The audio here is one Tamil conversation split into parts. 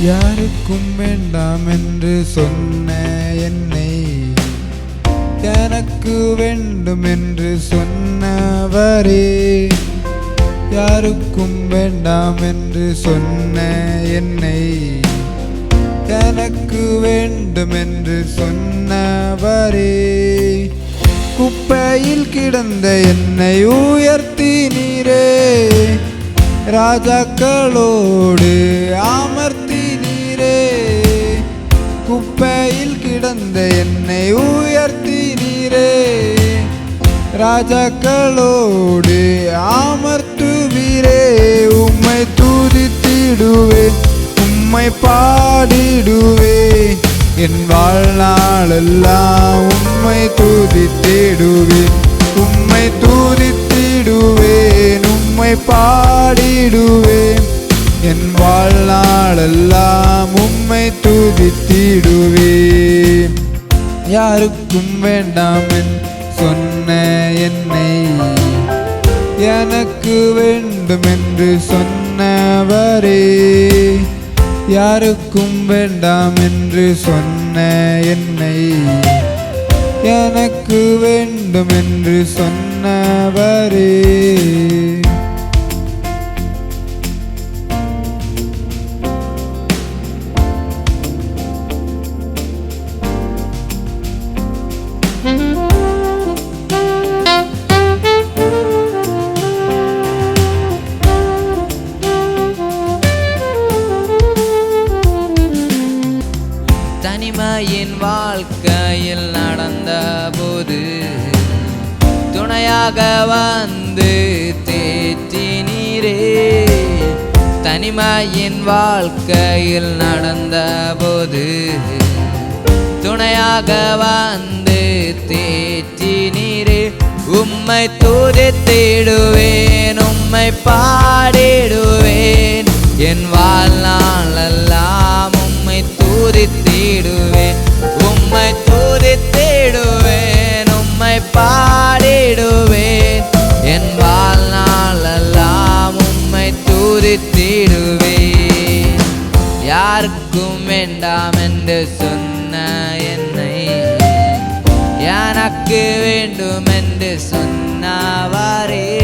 யாருக்கும் வேண்டாம் என்று சொன்ன என்னை? எனக்கு வேண்டும் என்று சொன்னவரே. யாருக்கும் வேண்டாம் என்று சொன்ன என்னை? எனக்கு வேண்டும் என்று சொன்னவரே. குப்பையில் கிடந்த என்னை உயர்த்தி நீரே. ராஜாக்களோடு ஆம் கிடந்த என்னை உயர்த்தி நீரே. ராஜாக்களோடு அமர்த்துவீரே. உம்மை தூதித்திடுவே உம்மை பாடிடுவே. என் வாழ்நாளெல்லாம் உம்மை தூதித்திடுவே உம்மை தூதித்திடுவேன் உம்மை பாடிடுவேன். என் வாழ்நாளெல்லாம் உம்மை துதித்திடுவேன். யாருக்கும் வேண்டாம் சொன்ன என்னை. எனக்கு வேண்டும் என்று சொன்னவரே. யாருக்கும் வேண்டாம் என்று சொன்ன என்னை. எனக்கு வேண்டும் என்று சொன்னவரே. துணையாக வந்து தேற்றினீரே. தனிமையின் வாழ்க்கையில் நடந்த போது துணையாக வந்து தேற்றினீரே. உம்மை துதித்திடுவேன் உம்மை பாடிடுவேன். என் வாழ்நாளெல்லாம் உம்மை துதித்திடுவேன் உம்மை துதித்திடுவேன் உம்மை பா வேண்டாம் என்று சொன்ன என்னை. எனக்கு வேண்டும் என்று சொன்னவாரே.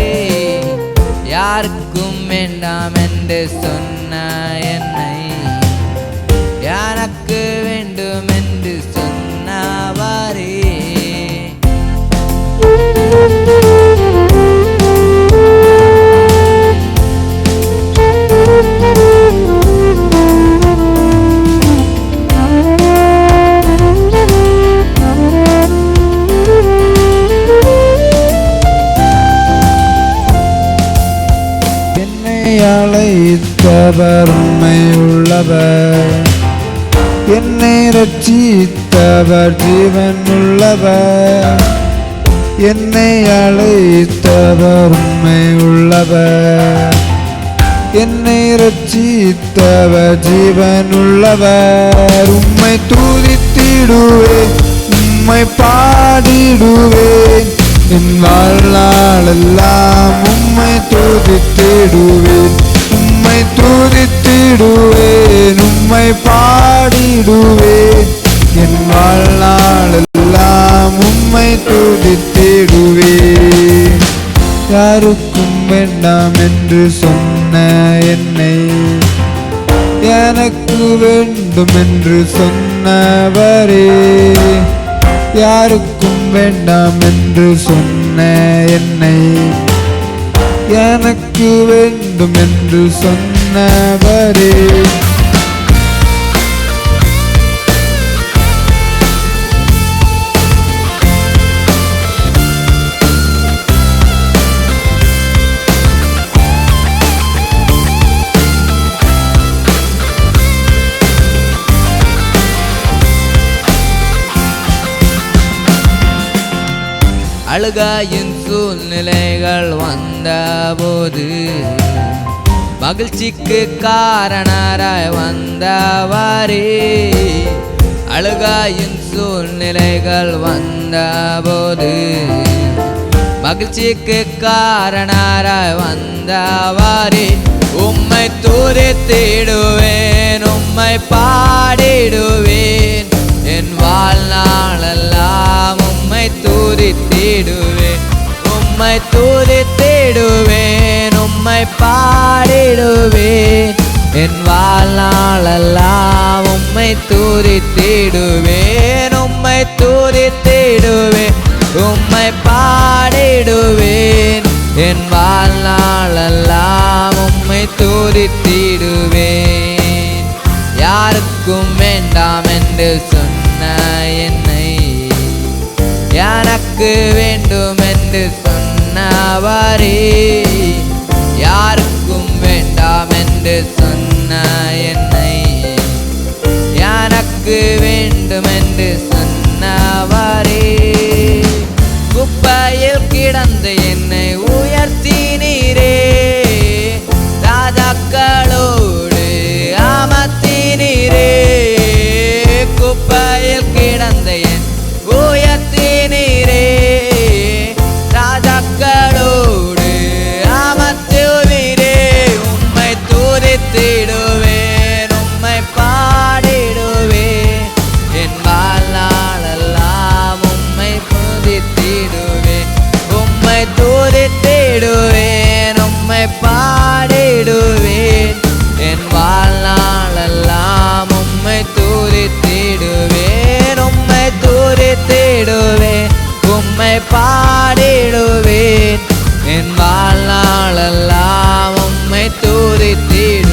யாருக்கும் வேண்டாம் என்று சொன்ன என்னை. உள்ளவர் உண்மை உள்ளவர். என்னை ரட்சித்தவர் ஜீவன் உள்ளவர். என்னை அழைத்தவர் உண்மை உள்ளவர். என்னை ரட்சித்தவர் ஜீவன் உள்ளவர். உம்மை தூதித்திடுவேன் உம்மை பாடிடுவேன் என் வாழ்நாளெல்லாம் உம்மை தூதித்திடுவேன் துதித்திடுவேன் உம்மை பாடிடுவேன். என் வாழ்நாளெல்லாம் உம்மை துதித்திடுவேன். யாருக்கும் வேண்டாம் என்று சொன்ன என்னை எனக்கு வேண்டும் என்று சொன்னவரே. யாருக்கும் வேண்டாம் என்று சொன்ன என்னை எனக்கு வேண்டும் என்று சொன்ன சொன்னவரே அழுகாயின் சூழ்நிலைகள் வந்தபோது மகிழ்ச்சிக்கு காரணராய் வந்தவாரே. அழுகாயின் சூழ்நிலைகள் வந்தபோது மகிழ்ச்சிக்கு காரணராய் வந்தவாரே. உம்மை தூரி தேடுவேன் உம்மை பாடிடுவேன். என் வாழ்நாளெல்லாம் உம்மை தூரி தேடுவேன் உம்மை தூரி தேடுவேன். உம்மை பாடிடுவேன் என் வாழ்நாளெல்லாம் உம்மை தூரித்திடுவேன் உம்மை தூரித்திடுவேன் உம்மை பாடிடுவேன். என் வாழ்நாளெல்லாம் உம்மை தூரித்திடுவேன் யாருக்கும் வேண்டாம் என்று சொன்ன என்னை. எனக்கு வேண்டும் என்று சொன்னவரே. யாருக்கும் வேண்டாம் என்று சொன்ன என்னை. எனக்கு வேண்டும் பாடிடுவேன் உம்மை பாடிடுவேன். என் வாழ்நாளெல்லாம் உம்மை தூரித்திடுவேன் உம்மை தூரித்திடுவேன் உம்மை பாடிடுவேன். என் வாழ்நாளெல்லாம் உம்மை தூரித்திடு